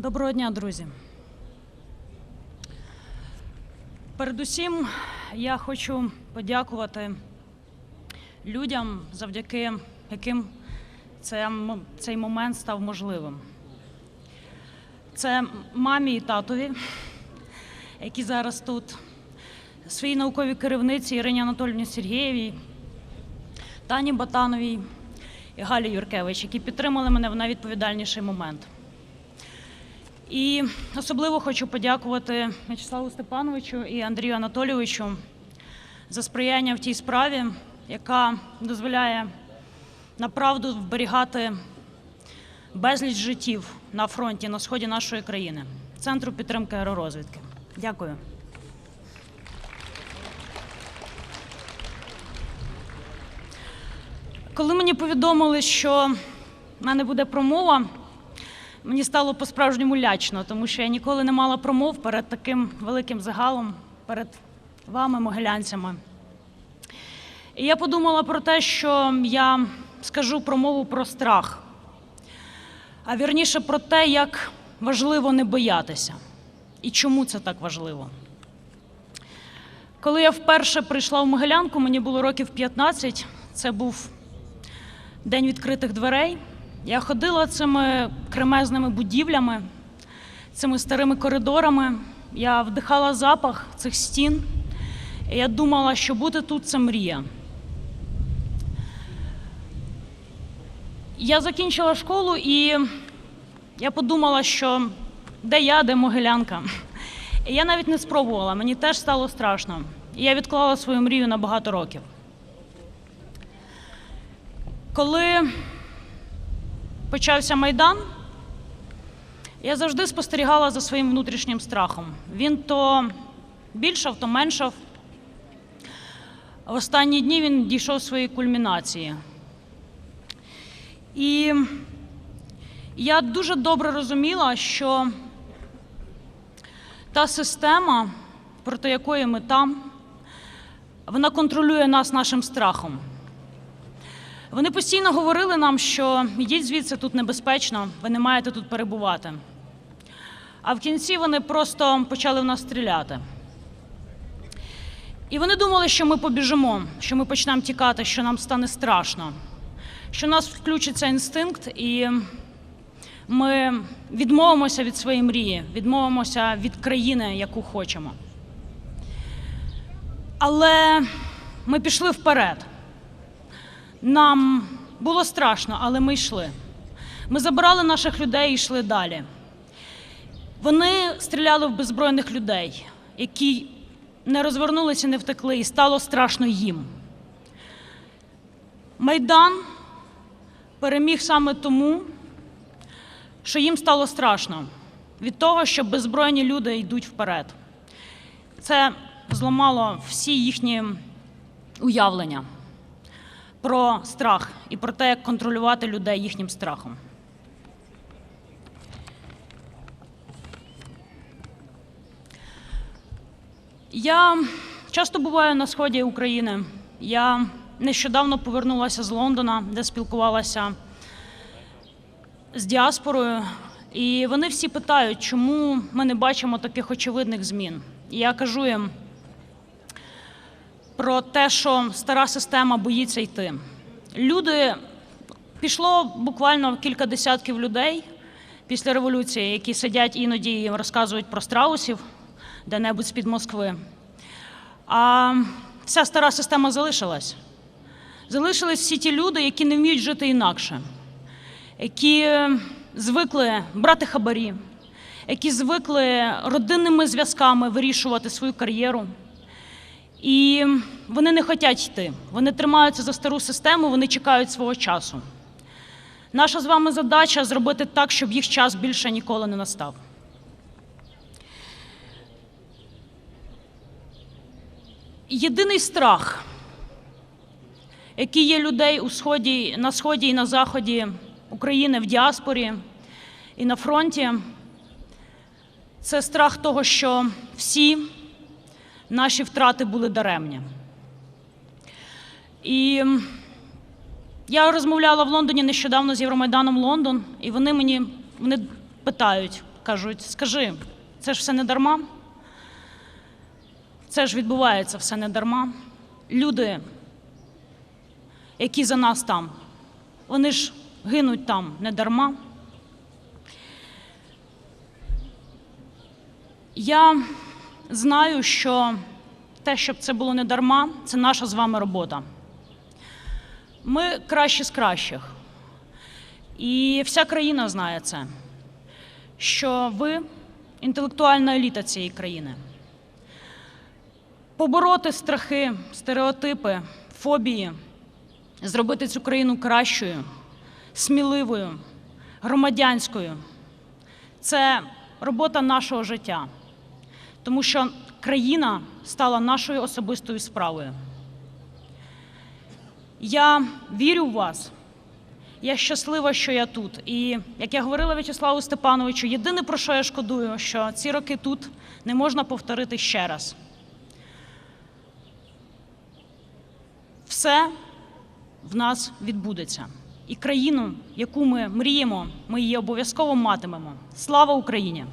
Доброго дня, друзі. Передусім, я хочу подякувати людям, завдяки яким це цей момент став можливим. Це мамі і татові, які зараз тут, своїй науковій керівниці Ірині Анатольовні Сергієвій, Тані Батановій і Галі Юркевич, які підтримали мене в найвідповідальніший момент. І особливо хочу подякувати В'ячеславу Степановичу і Андрію Анатолійовичу за сприяння в тій справі, яка дозволяє направду вберігати безліч життів на фронті на сході нашої країни, Центру підтримки аеророзвідки. Дякую. Коли мені повідомили, що в мене буде промова, мені стало по-справжньому лячно, тому що я ніколи не мала промов перед таким великим загалом, перед вами, могилянцями. І я подумала про те, що я скажу промову про страх, а вірніше про те, як важливо не боятися і чому це так важливо. Коли я вперше прийшла в Могилянку, мені було років 15, це був день відкритих дверей. Я ходила цими кремезними будівлями, цими старими коридорами. Я вдихала запах цих стін. І я думала, що бути тут це мрія. Я закінчила школу і я подумала, що де я, де могилянка. І я навіть не спробувала, мені теж стало страшно. І я відклала свою мрію на багато років. Коли почався Майдан, я завжди спостерігала за своїм внутрішнім страхом. Він то більшав, то меншав. В останні дні він дійшов своєї кульмінації. І я дуже добре розуміла, що та система, проти якої ми там, вона контролює нас нашим страхом. Вони постійно говорили нам, що йдіть звідси тут небезпечно, ви не маєте тут перебувати. А в кінці вони просто почали в нас стріляти. І вони думали, що ми побіжимо, що ми почнемо тікати, що нам стане страшно, що в нас включиться інстинкт, і ми відмовимося від своєї мрії, відмовимося від країни, яку хочемо. Але ми пішли вперед. Нам було страшно, але ми йшли. Ми забирали наших людей і йшли далі. Вони стріляли в беззбройних людей, які не розвернулися, не втекли, і стало страшно їм. Майдан переміг саме тому, що їм стало страшно від того, що беззбройні люди йдуть вперед. Це зламало всі їхні уявлення про страх і про те, як контролювати людей їхнім страхом. Я часто буваю на сході України. Я нещодавно повернулася з Лондона, де спілкувалася з діаспорою, і вони всі питають, чому ми не бачимо таких очевидних змін. І я кажу їм про те, що стара система боїться йти. Люди пішло буквально кілька десятків людей після революції, які сидять іноді і розказують про страусів де-небудь з-під Москви. А вся стара система залишилась. Залишились всі ті люди, які не вміють жити інакше, які звикли брати хабарі, які звикли родинними зв'язками вирішувати свою кар'єру. І вони не хочуть йти. Вони тримаються за стару систему, вони чекають свого часу. Наша з вами задача зробити так, щоб їх час більше ніколи не настав. Єдиний страх, який є людей у сході, на сході і на заході України в діаспорі і на фронті, це страх того, що всі наші втрати були даремні. І я розмовляла в Лондоні нещодавно з Євромайданом Лондон, і вони мені вони питають, кажуть: скажи, це ж все не дарма? Це ж відбувається все не дарма. Люди, які за нас там, вони ж гинуть там не дарма. Я знаю, що те, щоб це було не дарма, це наша з вами робота. Ми кращі з кращих. І вся країна знає це, що ви інтелектуальна еліта цієї країни. Побороти страхи, стереотипи, фобії, зробити цю країну кращою, сміливою, громадянською це робота нашого життя, тому що країна стала нашою особистою справою. Я вірю в вас. Я щаслива, що я тут. І як я говорила В'ячеславу Степановичу, єдине про що я шкодую, що ці роки тут не можна повторити ще раз. Все в нас відбудеться. І країну, яку ми мріємо, ми її обов'язково матимемо. Слава Україні!